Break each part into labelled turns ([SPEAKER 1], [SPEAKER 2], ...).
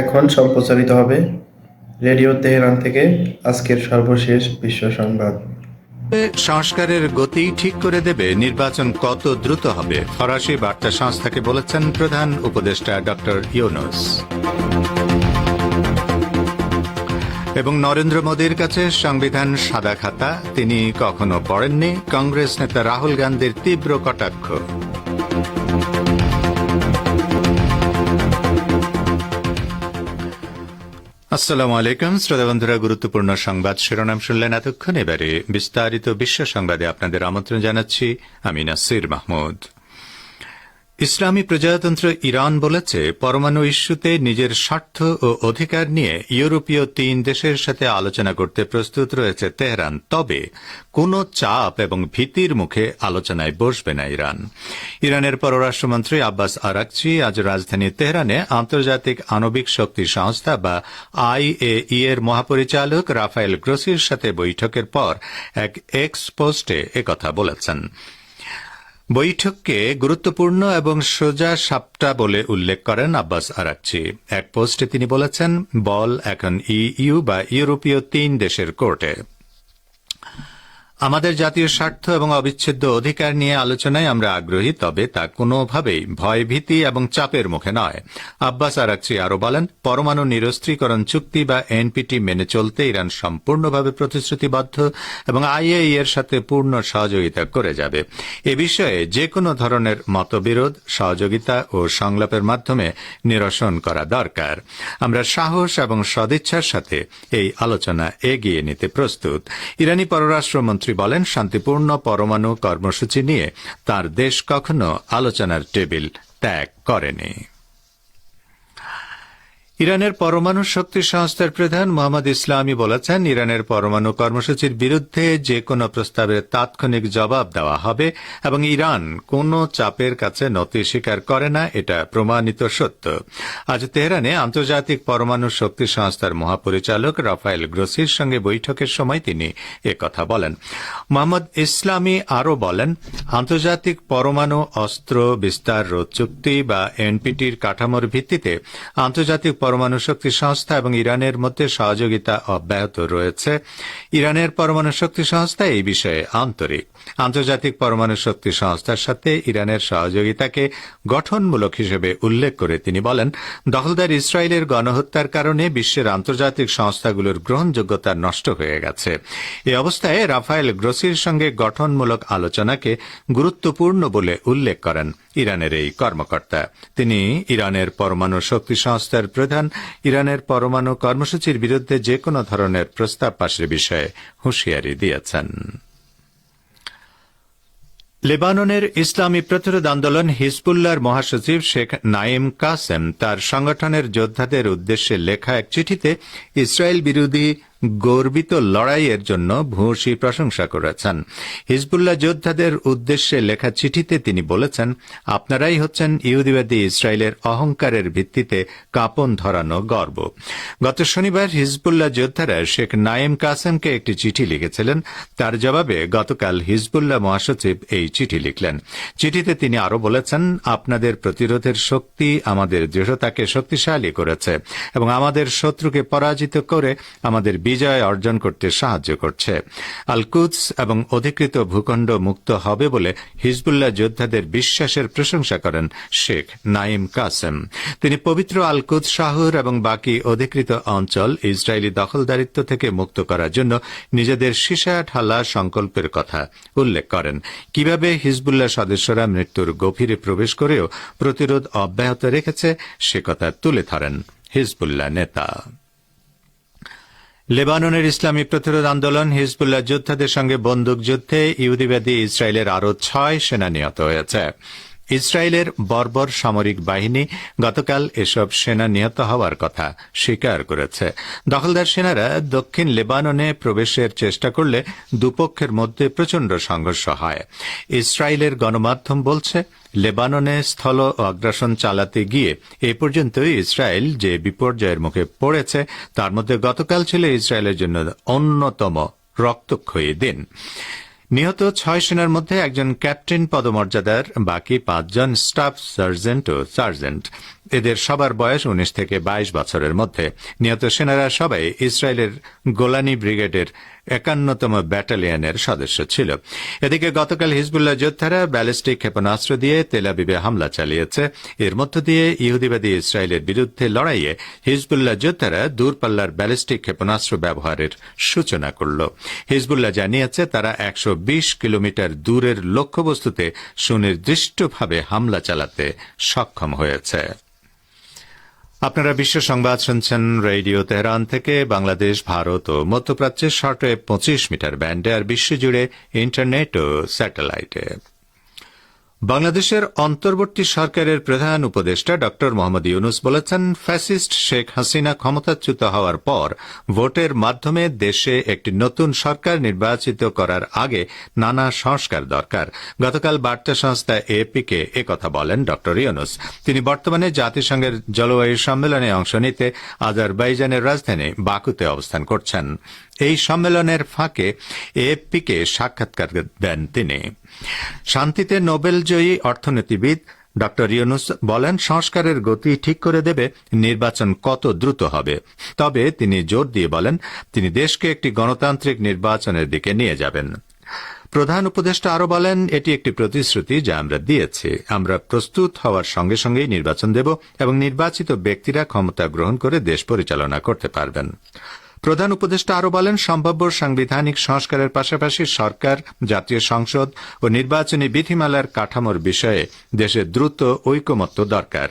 [SPEAKER 1] এখন সম্প্রচারিত হবে রেডিও তেহরান থেকে আজকের সর্বশেষ বিশ্ব সংবাদ
[SPEAKER 2] সংস্কারের গতি ঠিক করে দেবে নির্বাচন কত দ্রুত হবে ফরাসি বার্তা সংস্থাকে বলেছেন প্রধান উপদেষ্টা ডক্টর ইউনুস এবং নরেন্দ্র মোদীর কাছে সংবিধান সাদা খাতা তিনি কখনো পড়েননি কংগ্রেস নেতা রাহুল গান্ধীর তীব্র কটাক্ষ
[SPEAKER 3] আসসালামু আলাইকুম শ্রোতা বন্ধুরা গুরুত্বপূর্ণ সংবাদ শিরোনাম শুনলেন এতক্ষণ এবারে বিস্তারিত বিশ্ব সংবাদে আপনাদের আমন্ত্রণ জানাচ্ছি আমি নাসির মাহমুদ ইসলামী প্রজাতন্ত্র ইরান বলেছে পরমাণু ইস্যুতে নিজের স্বার্থ ও অধিকার নিয়ে ইউরোপীয় তিন দেশের সাথে আলোচনা করতে প্রস্তুত রয়েছে তেহরান তবে কোন চাপ এবং ভীতির মুখে আলোচনায় বসবে না ইরান ইরানের পররাষ্ট্রমন্ত্রী আব্বাস আরাকচি আজ রাজধানী তেহরানে আন্তর্জাতিক আণবিক শক্তি সংস্থা বা আইএই এর মহাপরিচালক রাফায়েল গ্রোসির সাথে বৈঠকের পর এক এক্স পোস্টে একথা বলেছেন বৈঠককে গুরুত্বপূর্ণ এবং সোজা সাপটা বলে উল্লেখ করেন আব্বাস আরাকচি এক পোস্টে তিনি বলেছেন বল এখন ইইউ বা ইউরোপীয় তিন দেশের কোর্টে আমাদের জাতীয় স্বার্থ এবং অবিচ্ছেদ্য অধিকার নিয়ে আলোচনায় আমরা আগ্রহী তবে তা কোনোভাবেই ভয়ভীতি এবং চাপের মুখে নয় আব্বাস আরাকচি আরও বলেন পরমাণু নিরস্ত্রীকরণ চুক্তি বা এনপিটি মেনে চলতে ইরান সম্পূর্ণভাবে প্রতিশ্রুতিবদ্ধ এবং আইএই এর সাথে পূর্ণ সহযোগিতা করে যাবে এ বিষয়ে যে কোনো ধরনের মতবিরোধ সহযোগিতা ও সংলাপের মাধ্যমে নিরসন করা দরকার আমরা সাহস এবং সদিচ্ছার সাথে এই আলোচনা এগিয়ে নিতে প্রস্তুত ইরানি পররাষ্ট্রমন্ত্রী প্রধানমন্ত্রী বলেন শান্তিপূর্ণ পরমাণু কর্মসূচি নিয়ে তার দেশ কখনো আলোচনার টেবিল ত্যাগ করেনি ইরানের পরমাণু শক্তি সংস্থার প্রধান মোহাম্মদ ইসলামী বলেছেন ইরানের পরমাণু কর্মসূচির বিরুদ্ধে যে কোনো প্রস্তাবের তাৎক্ষণিক জবাব দেওয়া হবে এবং ইরান কোনো চাপের কাছে নতি স্বীকার করে না এটা প্রমাণিত সত্য আজ তেহরানে আন্তর্জাতিক পরমাণু শক্তি সংস্থার মহাপরিচালক রাফায়েল গ্রোসির সঙ্গে বৈঠকের সময় তিনি কথা বলেন মোহাম্মদ ইসলামী আরও বলেন আন্তর্জাতিক পরমাণু অস্ত্র বিস্তার রোধ চুক্তি বা এনপিটির কাঠামোর ভিত্তিতে আন্তর্জাতিক পরমাণু শক্তি সংস্থা এবং ইরানের মধ্যে সহযোগিতা অব্যাহত রয়েছে ইরানের পরমাণু শক্তি সংস্থা এই বিষয়ে আন্তরিক আন্তর্জাতিক পরমাণু শক্তি সংস্থার সাথে ইরানের সহযোগিতাকে গঠনমূলক হিসেবে উল্লেখ করে তিনি বলেন দখলদার ইসরায়েলের গণহত্যার কারণে বিশ্বের আন্তর্জাতিক সংস্থাগুলোর গ্রহণযোগ্যতা নষ্ট হয়ে গেছে এ অবস্থায় রাফায়েল গ্রোসির সঙ্গে গঠনমূলক আলোচনাকে গুরুত্বপূর্ণ বলে উল্লেখ করেন ইরানের এই কর্মকর্তা তিনি ইরানের পরমাণু শক্তি সংস্থার প্রধান ইরানের পরমাণু কর্মসূচির বিরুদ্ধে যে কোনো ধরনের প্রস্তাব পাশের বিষয়ে হুঁশিয়ারি দিয়েছেন লেবাননের ইসলামী প্রতিরোধ আন্দোলন হিজবুল্লার মহাসচিব শেখ নাইম কাসেম তার সংগঠনের যোদ্ধাদের উদ্দেশ্যে লেখা এক চিঠিতে ইসরায়েল বিরোধী গর্বিত লড়াইয়ের জন্য ভূয়সী প্রশংসা করেছেন হিজবুল্লাহ যোদ্ধাদের উদ্দেশ্যে লেখা চিঠিতে তিনি বলেছেন আপনারাই হচ্ছেন ইহুদিবাদী ইসরায়েলের অহংকারের ভিত্তিতে কাঁপন ধরানো গর্ব গত শনিবার হিজবুল্লাহ যোদ্ধারা শেখ নায়েম কাসেমকে একটি চিঠি লিখেছিলেন তার জবাবে গতকাল হিজবুল্লাহ মহাসচিব এই চিঠি লিখলেন চিঠিতে তিনি আরও বলেছেন আপনাদের প্রতিরোধের শক্তি আমাদের দৃঢ়তাকে শক্তিশালী করেছে এবং আমাদের শত্রুকে পরাজিত করে আমাদের বিজয় অর্জন করতে সাহায্য করছে আলকুদস এবং অধিকৃত ভূখণ্ড মুক্ত হবে বলে হিজবুল্লাহ যোদ্ধাদের বিশ্বাসের প্রশংসা করেন শেখ নাইম কাসেম তিনি পবিত্র আলকুদ শাহর এবং বাকি অধিকৃত অঞ্চল ইসরায়েলি দখলদারিত্ব থেকে মুক্ত করার জন্য নিজেদের সীসা ঠালা সংকল্পের কথা উল্লেখ করেন কিভাবে হিজবুল্লাহ সদস্যরা মৃত্যুর গভীরে প্রবেশ করেও প্রতিরোধ অব্যাহত রেখেছে সে কথা তুলে ধরেন হিজবুল্লাহ নেতা লেবাননের ইসলামী প্রতিরোধ আন্দোলন হিজবুল্লাহ যোদ্ধাদের সঙ্গে বন্দুকযুদ্ধে ইহুদিবাদী ইসরায়েলের আরও ছয় সেনা নিহত হয়েছে ইসরায়েলের বর্বর সামরিক বাহিনী গতকাল এসব সেনা নিহত হওয়ার কথা স্বীকার করেছে দখলদার সেনারা দক্ষিণ লেবাননে প্রবেশের চেষ্টা করলে দুপক্ষের মধ্যে প্রচণ্ড সংঘর্ষ হয় ইসরায়েলের গণমাধ্যম বলছে লেবাননে স্থল আগ্রাসন চালাতে গিয়ে এ পর্যন্ত ইসরায়েল যে বিপর্যয়ের মুখে পড়েছে তার মধ্যে গতকাল ছিল ইসরায়েলের জন্য অন্যতম রক্তক্ষয়ী দিন নিহত ছয় সেনার মধ্যে একজন ক্যাপ্টেন পদমর্যাদার বাকি পাঁচজন স্টাফ সার্জেন্ট ও সার্জেন্ট এদের সবার বয়স উনিশ থেকে ২২ বছরের মধ্যে নিহত সেনারা সবাই ইসরায়েলের গোলানি ব্রিগেডের একান্নতম ব্যাটালিয়নের সদস্য ছিল এদিকে গতকাল হিজবুল্লাহ যোদ্ধারা ব্যালিস্টিক ক্ষেপণাস্ত্র দিয়ে তেলাবিবে হামলা চালিয়েছে এর মধ্য দিয়ে ইহুদিবাদী ইসরায়েলের বিরুদ্ধে লড়াইয়ে হিজবুল্লাহ যোদ্ধারা দূরপাল্লার ব্যালিস্টিক ক্ষেপণাস্ত্র ব্যবহারের সূচনা করল হিজবুল্লাহ জানিয়েছে তারা একশো কিলোমিটার দূরের লক্ষ্যবস্তুতে সুনির্দিষ্টভাবে হামলা চালাতে সক্ষম হয়েছে আপনারা বিশ্ব সংবাদ শুনছেন রেডিও তেহরান থেকে বাংলাদেশ ভারত ও মধ্যপ্রাচ্যের শর্টে পঁচিশ মিটার ব্যান্ডে আর বিশ্বজুড়ে ইন্টারনেট ও স্যাটেলাইটে বাংলাদেশের অন্তর্বর্তী সরকারের প্রধান উপদেষ্টা ড মোহাম্মদ ইউনুস বলেছেন ফ্যাসিস্ট শেখ হাসিনা ক্ষমতাচ্যুত হওয়ার পর ভোটের মাধ্যমে দেশে একটি নতুন সরকার নির্বাচিত করার আগে নানা সংস্কার দরকার গতকাল বার্তা সংস্থা এপিকে একথা বলেন ড ইউনুস তিনি বর্তমানে জাতিসংঘের জলবায়ু সম্মেলনে অংশ নিতে আজারবাইজানের রাজধানী বাকুতে অবস্থান করছেন এই সম্মেলনের ফাঁকে এএফপিকে সাক্ষাৎকার দেন তিনি শান্তিতে নোবেলজয়ী অর্থনীতিবিদ ডক্টর ইউনুস বলেন সংস্কারের গতি ঠিক করে দেবে নির্বাচন কত দ্রুত হবে তবে তিনি জোর দিয়ে বলেন তিনি দেশকে একটি গণতান্ত্রিক নির্বাচনের দিকে নিয়ে যাবেন প্রধান উপদেষ্টা আরও বলেন এটি একটি প্রতিশ্রুতি যা আমরা দিয়েছি আমরা প্রস্তুত হওয়ার সঙ্গে সঙ্গেই নির্বাচন দেব এবং নির্বাচিত ব্যক্তিরা ক্ষমতা গ্রহণ করে দেশ পরিচালনা করতে পারবেন প্রধান উপদেষ্টা আরও বলেন সম্ভাব্য সাংবিধানিক সংস্কারের পাশাপাশি সরকার জাতীয় সংসদ ও নির্বাচনী বিধিমালার কাঠামোর বিষয়ে দেশের দ্রুত ঐকমত্য দরকার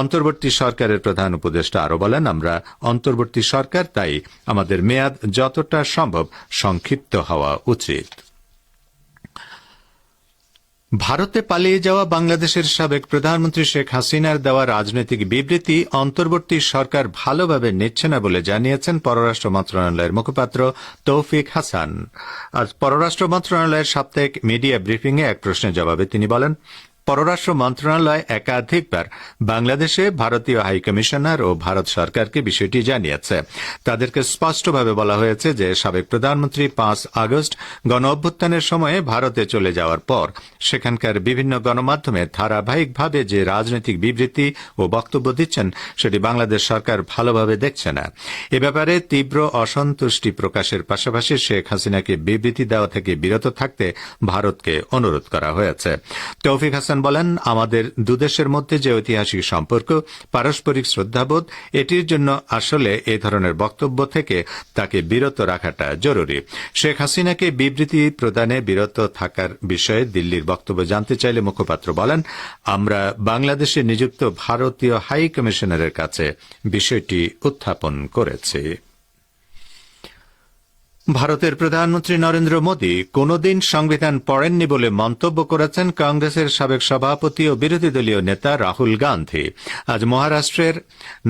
[SPEAKER 3] অন্তর্বর্তী সরকারের প্রধান উপদেষ্টা আরও বলেন আমরা অন্তর্বর্তী সরকার তাই আমাদের মেয়াদ যতটা সম্ভব সংক্ষিপ্ত হওয়া উচিত ভারতে পালিয়ে যাওয়া বাংলাদেশের সাবেক প্রধানমন্ত্রী শেখ হাসিনার দেওয়া রাজনৈতিক বিবৃতি অন্তর্বর্তী সরকার ভালোভাবে নিচ্ছে না বলে জানিয়েছেন পররাষ্ট্র মন্ত্রণালয়ের মুখপাত্র তৌফিক হাসান আজ পররাষ্ট্র মন্ত্রণালয়ের সাপ্তাহিক মিডিয়া ব্রিফিংয়ে এক প্রশ্নের জবাবে তিনি বলেন পররাষ্ট্র মন্ত্রণালয় একাধিকবার বাংলাদেশে ভারতীয় হাইকমিশনার ও ভারত সরকারকে বিষয়টি জানিয়েছে তাদেরকে স্পষ্টভাবে বলা হয়েছে যে সাবেক প্রধানমন্ত্রী পাঁচ আগস্ট গণ অভ্যুত্থানের সময়ে ভারতে চলে যাওয়ার পর সেখানকার বিভিন্ন গণমাধ্যমে ধারাবাহিকভাবে যে রাজনৈতিক বিবৃতি ও বক্তব্য দিচ্ছেন সেটি বাংলাদেশ সরকার ভালোভাবে দেখছে না এ ব্যাপারে তীব্র অসন্তুষ্টি প্রকাশের পাশাপাশি শেখ হাসিনাকে বিবৃতি দেওয়া থেকে বিরত থাকতে ভারতকে অনুরোধ করা হয়েছে তৌফিক হাসান হাসান বলেন আমাদের দুদেশের মধ্যে যে ঐতিহাসিক সম্পর্ক পারস্পরিক শ্রদ্ধাবোধ এটির জন্য আসলে এ ধরনের বক্তব্য থেকে তাকে বিরত রাখাটা জরুরি শেখ হাসিনাকে বিবৃতি প্রদানে বিরত থাকার বিষয়ে দিল্লির বক্তব্য জানতে চাইলে মুখপাত্র বলেন আমরা বাংলাদেশে নিযুক্ত ভারতীয় হাই কমিশনারের কাছে বিষয়টি উত্থাপন করেছি ভারতের প্রধানমন্ত্রী নরেন্দ্র মোদী কোনোদিন সংবিধান পড়েননি বলে মন্তব্য করেছেন কংগ্রেসের সাবেক সভাপতি ও বিরোধী দলীয় নেতা রাহুল গান্ধী আজ মহারাষ্ট্রের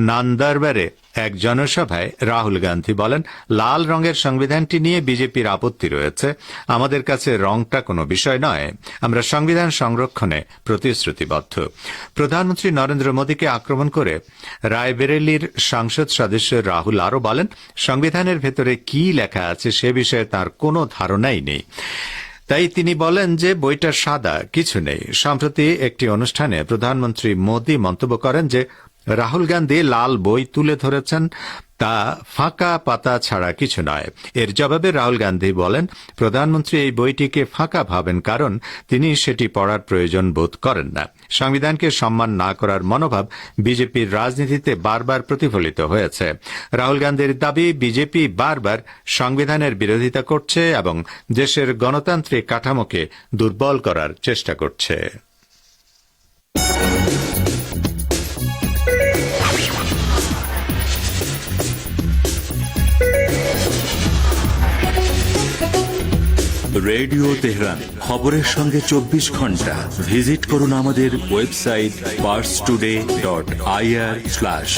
[SPEAKER 3] নান্দারবারে এক জনসভায় রাহুল গান্ধী বলেন লাল রঙের সংবিধানটি নিয়ে বিজেপির আপত্তি রয়েছে আমাদের কাছে রংটা কোনো বিষয় নয় আমরা সংবিধান সংরক্ষণে প্রতিশ্রুতিবদ্ধ প্রধানমন্ত্রী নরেন্দ্র মোদীকে আক্রমণ করে রায়বেরেলির সংসদ সদস্য রাহুল আরও বলেন সংবিধানের ভেতরে কি লেখা আছে সে বিষয়ে তার কোনো ধারণাই নেই তাই তিনি বলেন যে বইটা সাদা কিছু নেই সম্প্রতি একটি অনুষ্ঠানে প্রধানমন্ত্রী মোদী মন্তব্য করেন যে রাহুল গান্ধী লাল বই তুলে ধরেছেন তা ফাঁকা পাতা ছাড়া কিছু নয় এর জবাবে রাহুল গান্ধী বলেন প্রধানমন্ত্রী এই বইটিকে ফাঁকা ভাবেন কারণ তিনি সেটি পড়ার প্রয়োজন বোধ করেন না সংবিধানকে সম্মান না করার মনোভাব বিজেপির রাজনীতিতে বারবার প্রতিফলিত হয়েছে রাহুল গান্ধীর দাবি বিজেপি বারবার সংবিধানের বিরোধিতা করছে এবং দেশের গণতান্ত্রিক কাঠামোকে দুর্বল করার চেষ্টা করছে
[SPEAKER 2] রেডিও তেহরান খবরের সঙ্গে চব্বিশ ঘন্টা ভিজিট করুন আমাদের website Pars Today dot IR slash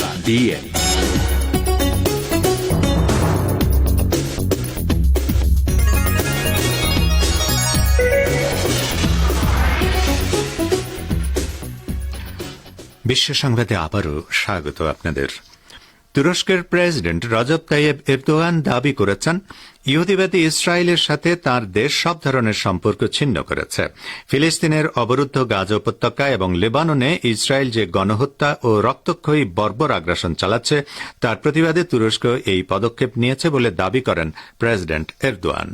[SPEAKER 2] বিশ্ব সংবাদে আবারও স্বাগত আপনাদের তুরস্কের প্রেসিডেন্ট রজব তাইয়েব এরদোয়ান দাবি করেছেন ইহুদিবাদী ইসরায়েলের সাথে তার দেশ সব ধরনের সম্পর্ক ছিন্ন করেছে ফিলিস্তিনের অবরুদ্ধ গাজ উপত্যকা এবং লেবাননে ইসরায়েল যে গণহত্যা ও রক্তক্ষয়ী বর্বর আগ্রাসন চালাচ্ছে তার প্রতিবাদে তুরস্ক এই পদক্ষেপ নিয়েছে বলে দাবি করেন প্রেসিডেন্ট এরদোয়ান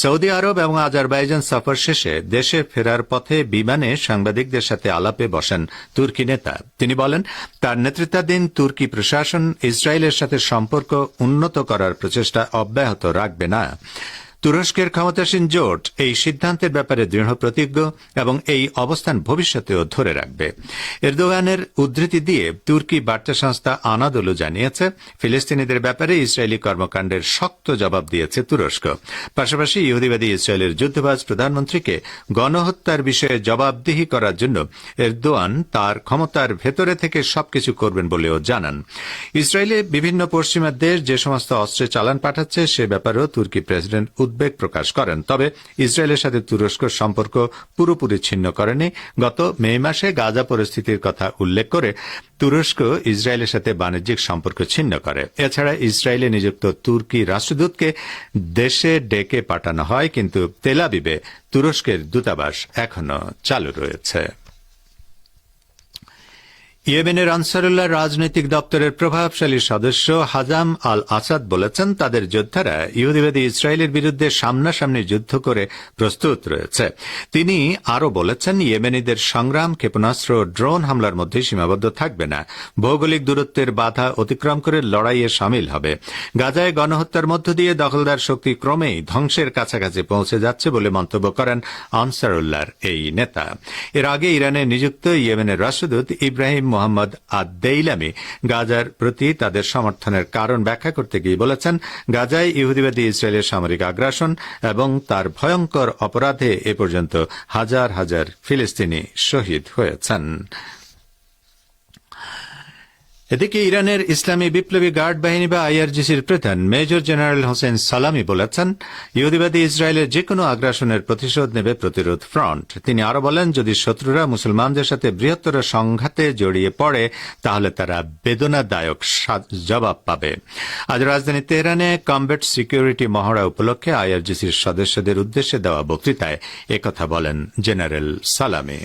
[SPEAKER 2] সৌদি আরব এবং আজারবাইজান সফর শেষে দেশে ফেরার পথে বিমানে সাংবাদিকদের সাথে আলাপে বসেন তুর্কি নেতা তিনি বলেন তার নেতৃত্বাধীন তুর্কি প্রশাসন ইসরায়েলের সাথে সম্পর্ক উন্নত করার প্রচেষ্টা অব্যাহত রাখবে 对，那。তুরস্কের ক্ষমতাসীন জোট এই সিদ্ধান্তের ব্যাপারে দৃঢ় প্রতিজ্ঞ এবং এই অবস্থান ভবিষ্যতেও ধরে রাখবে এরদোগানের উদ্ধৃতি দিয়ে তুর্কি বার্তা সংস্থা আনাদলু জানিয়েছে ফিলিস্তিনিদের ব্যাপারে ইসরায়েলি কর্মকাণ্ডের শক্ত জবাব দিয়েছে তুরস্ক পাশাপাশি ইহুদিবাদী ইসরায়েলের যুদ্ধবাজ প্রধানমন্ত্রীকে গণহত্যার বিষয়ে জবাবদিহি করার জন্য এরদোয়ান তার ক্ষমতার ভেতরে থেকে সবকিছু করবেন বলেও জানান ইসরায়েলে বিভিন্ন পশ্চিমা দেশ যে সমস্ত অস্ত্রে চালান পাঠাচ্ছে সে ব্যাপারেও তুর্কি প্রেসিডেন্ট উদ্বেগ প্রকাশ করেন তবে ইসরায়েলের সাথে তুরস্ক সম্পর্ক পুরোপুরি ছিন্ন করেনি গত মে মাসে গাজা পরিস্থিতির কথা উল্লেখ করে তুরস্ক ইসরায়েলের সাথে বাণিজ্যিক সম্পর্ক ছিন্ন করে এছাড়া ইসরায়েলে নিযুক্ত তুর্কি রাষ্ট্রদূতকে দেশে ডেকে পাঠানো হয় কিন্তু তেলাবিবে তুরস্কের দূতাবাস এখনও চালু রয়েছে ইয়েমেনের আনসারুল্লাহ রাজনৈতিক দপ্তরের প্রভাবশালী সদস্য হাজাম আল আসাদ বলেছেন তাদের যোদ্ধারা ইহুদিবাদী ইসরায়েলের বিরুদ্ধে সামনাসামনি যুদ্ধ করে প্রস্তুত রয়েছে তিনি আরও বলেছেন ইয়েমেনিদের সংগ্রাম ক্ষেপণাস্ত্র ও ড্রোন হামলার মধ্যে সীমাবদ্ধ থাকবে না ভৌগোলিক দূরত্বের বাধা অতিক্রম করে লড়াইয়ে সামিল হবে গাজায় গণহত্যার মধ্য দিয়ে দখলদার শক্তি ক্রমেই ধ্বংসের কাছাকাছি পৌঁছে যাচ্ছে বলে মন্তব্য করেন আনসারুল্লাহর এই নেতা এর আগে ইরানে নিযুক্ত ইয়েমেনের রাষ্ট্রদূত ইব্রাহিম মোহাম্মদ আদ্দেইলামি গাজার প্রতি তাদের সমর্থনের কারণ ব্যাখ্যা করতে গিয়ে বলেছেন গাজায় ইহুদিবাদী ইসরায়েলের সামরিক আগ্রাসন এবং তার ভয়ঙ্কর অপরাধে এ পর্যন্ত হাজার হাজার ফিলিস্তিনি শহীদ হয়েছেন এদিকে ইরানের ইসলামী বিপ্লবী গার্ড বাহিনী বা আইআরজিসির প্রধান মেজর জেনারেল হোসেন সালামি বলেছেন ইহুদিবাদী ইসরায়েলের যে কোনো আগ্রাসনের প্রতিশোধ নেবে প্রতিরোধ ফ্রন্ট তিনি আরও বলেন যদি শত্রুরা মুসলমানদের সাথে বৃহত্তর সংঘাতে জড়িয়ে পড়ে তাহলে তারা বেদনাদায়ক জবাব পাবে আজ রাজধানী তেহরানে কমব্যাট সিকিউরিটি মহড়া উপলক্ষে আইআরজিসির সদস্যদের উদ্দেশ্যে দেওয়া বক্তৃতায় একথা বলেন জেনারেল সালামি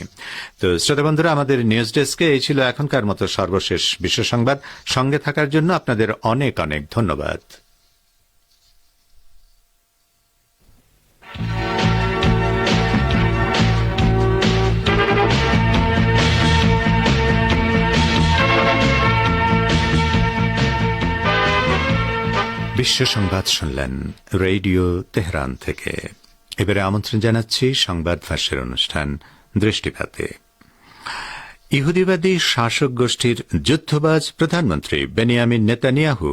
[SPEAKER 2] তো শ্রোতা বন্ধুরা আমাদের নিউজ ডেস্কে এই ছিল এখনকার মতো সর্বশেষ বিশেষ সংবাদ সঙ্গে থাকার জন্য আপনাদের অনেক অনেক ধন্যবাদ বিশ্ব সংবাদ শুনলেন রেডিও তেহরান থেকে এবারে আমন্ত্রণ জানাচ্ছি সংবাদ ভাষার অনুষ্ঠান দৃষ্টিপাতে ইহুদিবাদী শাসক গোষ্ঠীর যুদ্ধবাজ প্রধানমন্ত্রী বেনিয়ামিন নেতানিয়াহু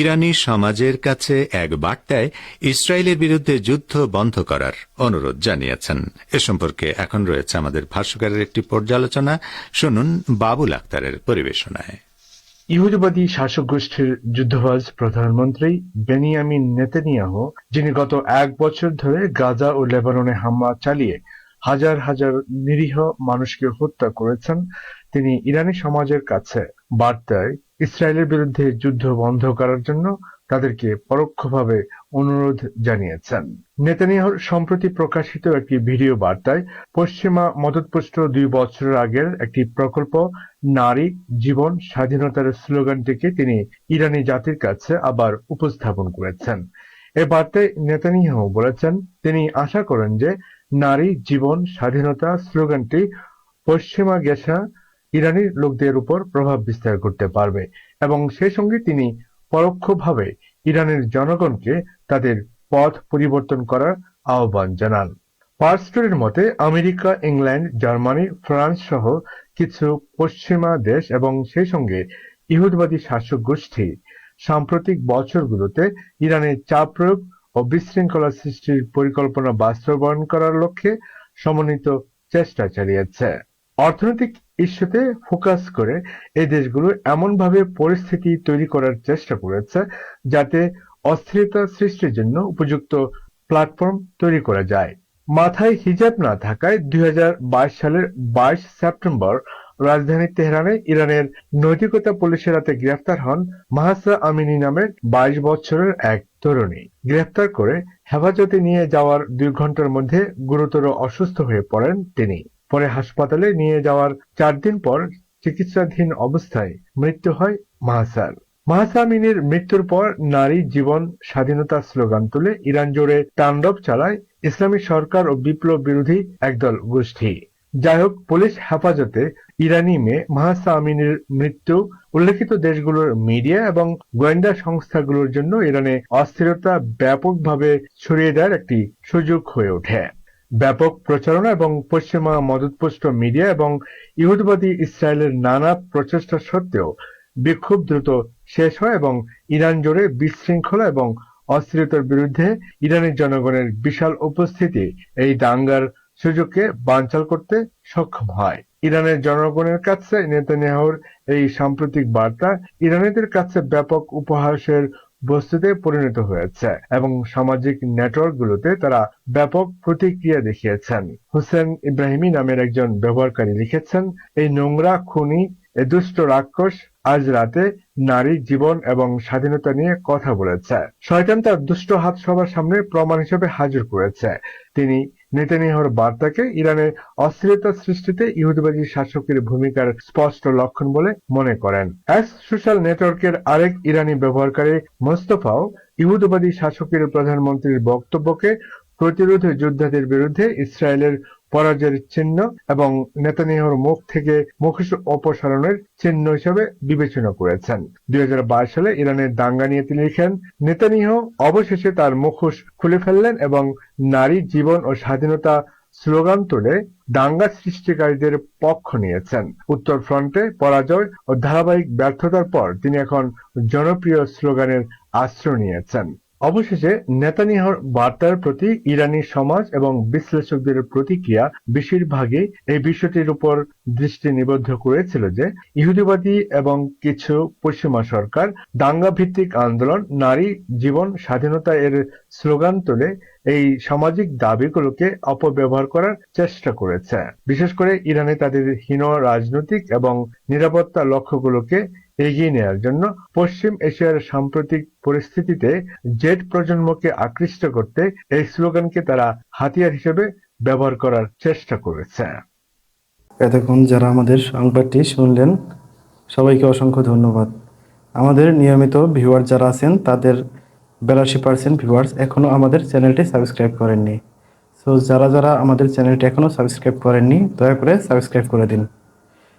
[SPEAKER 2] ইরানি সমাজের কাছে এক বার্তায় ইসরায়েলের বিরুদ্ধে যুদ্ধ বন্ধ করার অনুরোধ জানিয়েছেন এ সম্পর্কে এখন রয়েছে আমাদের ভাষ্যকারের একটি পর্যালোচনা শুনুন বাবুল আক্তারের পরিবেশনায়
[SPEAKER 4] ইহুদিবাদী শাসক গোষ্ঠীর যুদ্ধবাজ প্রধানমন্ত্রী বেনিয়ামিন নেতানিয়াহু যিনি গত এক বছর ধরে গাজা ও লেবাননে হামলা চালিয়ে হাজার হাজার নিরীহ মানুষকে হত্যা করেছেন তিনি ইরানি সমাজের কাছে বার্তায় ইসরায়েলের বিরুদ্ধে যুদ্ধ বন্ধ করার জন্য তাদেরকে পরোক্ষভাবে অনুরোধ জানিয়েছেন নেতানিয়াহুর সম্প্রতি প্রকাশিত একটি ভিডিও বার্তায় পশ্চিমা মদতপুষ্ট দুই বছরের আগের একটি প্রকল্প নারী জীবন স্বাধীনতার স্লোগানটিকে তিনি ইরানি জাতির কাছে আবার উপস্থাপন করেছেন এ বার্তায় নেতানিয়াহু বলেছেন তিনি আশা করেন যে নারী, জীবন, স্বাধীনতা স্লোগানটি পশ্চিমা গেসা ইরানির লোকদের উপর প্রভাব বিস্তার করতে পারবে এবং সঙ্গে তিনি পরোক্ষভাবে ইরানের জনগণকে তাদের পথ পরিবর্তন করার আহ্বান জানান পার্স্টোরের মতে আমেরিকা ইংল্যান্ড জার্মানি ফ্রান্স সহ কিছু পশ্চিমা দেশ এবং সেই সঙ্গে ইহুদবাদী শাসক গোষ্ঠী সাম্প্রতিক বছরগুলোতে ইরানের চাপ প্রয়োগ ও বিশৃঙ্খলা সৃষ্টির পরিকল্পনা বাস্তবায়ন করার লক্ষ্যে সমন্বিত চেষ্টা চালিয়েছে অর্থনৈতিক ইস্যুতে ফোকাস করে এই দেশগুলো এমনভাবে পরিস্থিতি তৈরি করার চেষ্টা করেছে যাতে অস্থিরতা সৃষ্টির জন্য উপযুক্ত প্ল্যাটফর্ম তৈরি করা যায় মাথায় হিজাব না থাকায় দুই সালের বাইশ সেপ্টেম্বর রাজধানী তেহরানে ইরানের নৈতিকতা পুলিশের হাতে গ্রেফতার হন মাহাসা আমিনী নামের বাইশ বছরের এক তরুণী গ্রেফতার করে হেফাজতে নিয়ে যাওয়ার দুই ঘন্টার মধ্যে গুরুতর অসুস্থ হয়ে পড়েন তিনি পরে হাসপাতালে নিয়ে যাওয়ার চার দিন পর চিকিৎসাধীন অবস্থায় মৃত্যু হয় মাহাসার মাহসামিনীর মৃত্যুর পর নারী জীবন স্বাধীনতার স্লোগান তুলে ইরান জুড়ে তাণ্ডব চালায় ইসলামী সরকার ও বিপ্লব বিরোধী একদল গোষ্ঠী যাই হোক পুলিশ হেফাজতে ইরানি মেয়ে মাহাসা আমিনের মৃত্যু উল্লেখিত দেশগুলোর মিডিয়া এবং গোয়েন্দা সংস্থাগুলোর জন্য ইরানে অস্থিরতা ব্যাপকভাবে ছড়িয়ে দেওয়ার একটি সুযোগ হয়ে ওঠে ব্যাপক প্রচারণা এবং পশ্চিমা মদতপুষ্ট মিডিয়া এবং ইহুদবাদী ইসরায়েলের নানা প্রচেষ্টা সত্ত্বেও বিক্ষোভ দ্রুত শেষ হয় এবং ইরান জোরে বিশৃঙ্খলা এবং অস্থিরতার বিরুদ্ধে ইরানের জনগণের বিশাল উপস্থিতি এই দাঙ্গার সুযোগকে বাঞ্চাল করতে সক্ষম হয় ইরানের জনগণের কাছে নেতানিয়াহুর এই সাম্প্রতিক বার্তা ইরানিদের কাছে ব্যাপক উপহাসের বস্তুতে পরিণত হয়েছে এবং সামাজিক নেটওয়ার্কগুলোতে তারা ব্যাপক প্রতিক্রিয়া দেখিয়েছেন হুসেন ইব্রাহিমী নামের একজন ব্যবহারকারী লিখেছেন এই নোংরা খুনি এ দুষ্ট রাক্ষস আজ রাতে নারী জীবন এবং স্বাধীনতা নিয়ে কথা বলেছে শয়তান তার দুষ্ট হাত সবার সামনে প্রমাণ হিসেবে হাজির করেছে তিনি নেতানিয়াহুর বার্তাকে ইরানের অস্থিরতা সৃষ্টিতে ইহুদবাদী শাসকের ভূমিকার স্পষ্ট লক্ষণ বলে মনে করেন অ্যাস সোশ্যাল নেটওয়ার্কের আরেক ইরানি ব্যবহারকারী মোস্তফাও ইহুদবাদী শাসকের প্রধানমন্ত্রীর বক্তব্যকে প্রতিরোধ যোদ্ধাদের বিরুদ্ধে ইসরায়েলের পরাজয়ের চিহ্ন এবং নেতানিয়াহুর মুখ থেকে মুখোশ অপসারণের চিহ্ন হিসেবে বিবেচনা করেছেন দুই সালে ইরানের দাঙ্গা নিয়ে তিনি লিখেন নেতানিয়াহ অবশেষে তার মুখোশ খুলে ফেললেন এবং নারী জীবন ও স্বাধীনতা স্লোগান তুলে দাঙ্গা সৃষ্টিকারীদের পক্ষ নিয়েছেন উত্তর ফ্রন্টে পরাজয় ও ধারাবাহিক ব্যর্থতার পর তিনি এখন জনপ্রিয় স্লোগানের আশ্রয় নিয়েছেন অবশেষে নেতানিয়াহুর বার্তার প্রতি ইরানি সমাজ এবং বিশ্লেষকদের প্রতিক্রিয়া বেশিরভাগই এই বিষয়টির উপর দৃষ্টি নিবদ্ধ করেছিল যে ইহুদিবাদী এবং কিছু পশ্চিমা সরকার দাঙ্গা ভিত্তিক আন্দোলন নারী জীবন স্বাধীনতা এর স্লোগান তুলে এই সামাজিক দাবিগুলোকে অপব্যবহার করার চেষ্টা করেছে বিশেষ করে ইরানে তাদের হীন রাজনৈতিক এবং নিরাপত্তা লক্ষ্যগুলোকে এগিয়ে নেয়ার জন্য পশ্চিম এশিয়ার সাম্প্রতিক পরিস্থিতিতে জেট প্রজন্মকে আকৃষ্ট করতে এই স্লোগানকে তারা হাতিয়ার হিসেবে ব্যবহার করার চেষ্টা করেছে
[SPEAKER 5] এতক্ষণ যারা আমাদের সংবাদটি শুনলেন সবাইকে অসংখ্য ধন্যবাদ আমাদের নিয়মিত ভিউয়ার যারা আছেন তাদের বেলাশি পার্সেন্ট ভিউয়ার্স এখনও আমাদের চ্যানেলটি সাবস্ক্রাইব করেননি সো যারা যারা আমাদের চ্যানেলটি এখনও সাবস্ক্রাইব করেননি দয়া করে সাবস্ক্রাইব করে দিন